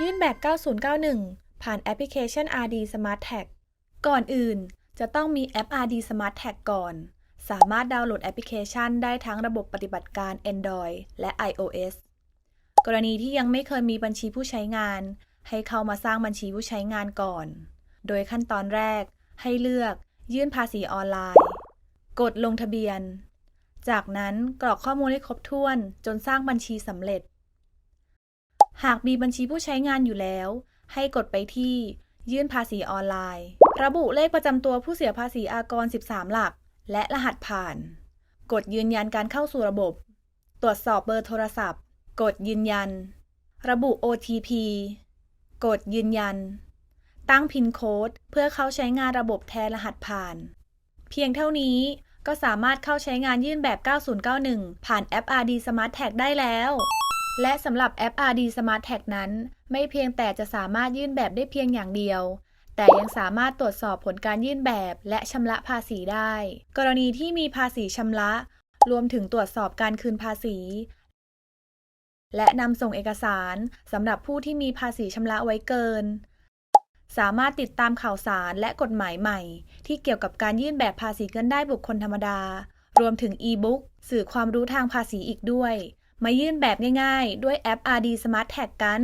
ยื่นแบบ 9091 ผ่านแอปพลิเคชัน RD Smart Tag ก่อนอื่น จะต้องมีแอป RD Smart Tag ก่อน สามารถดาวน์โหลดแอปพลิเคชันได้ทั้งระบบปฏิบัติการ Android และ iOS กรณีที่ยังไม่เคยมีบัญชีผู้ใช้งาน ให้เข้ามาสร้างบัญชีผู้ใช้งานก่อน โดยขั้นตอนแรก ให้เลือก ยื่นภาษีออนไลน์ กดลงทะเบียน จากนั้นกรอกข้อมูลให้ครบถ้วนจนสร้างบัญชีสำเร็จ หากมีบัญชีผู้ใช้งานอยู่แล้ว ให้กดไปที่ ยื่นภาษีออนไลน์ ระบุเลขประจำตัวผู้เสียภาษีอากร 13 หลัก และรหัสผ่าน กดยืนยันการเข้าสู่ระบบ ตรวจสอบเบอร์โทรศัพท์ กดยืนยัน ระบุ OTP กดยืนยัน ตั้งพินโค้ดเพื่อเข้าใช้งานระบบแทนรหัสผ่าน เพียงเท่านี้ก็สามารถเข้าใช้งานยื่นแบบ 9091 ผ่านแอป RD Smart Tag ได้แล้ว และสำหรับแอป RD Smart Tag นั้น ไม่เพียงแต่จะสามารถยื่นแบบได้เพียงอย่างเดียว แต่ยังสามารถตรวจสอบผลการยื่นแบบและชำระภาษีได้ กรณีที่มีภาษีชำระ รวมถึงตรวจสอบการคืนภาษี และนำส่งเอกสารสำหรับผู้ที่มีภาษีชำระไว้เกิน สามารถติดตามข่าวสารและกฎหมายใหม่ ที่เกี่ยวกับการยื่นแบบภาษีเงินได้บุคคลธรรมดา รวมถึงอีบุ๊กสื่อความรู้ทางภาษีอีกด้วย มายื่นแบบง่ายๆ ด้วยแอป RD Smart Tag กัน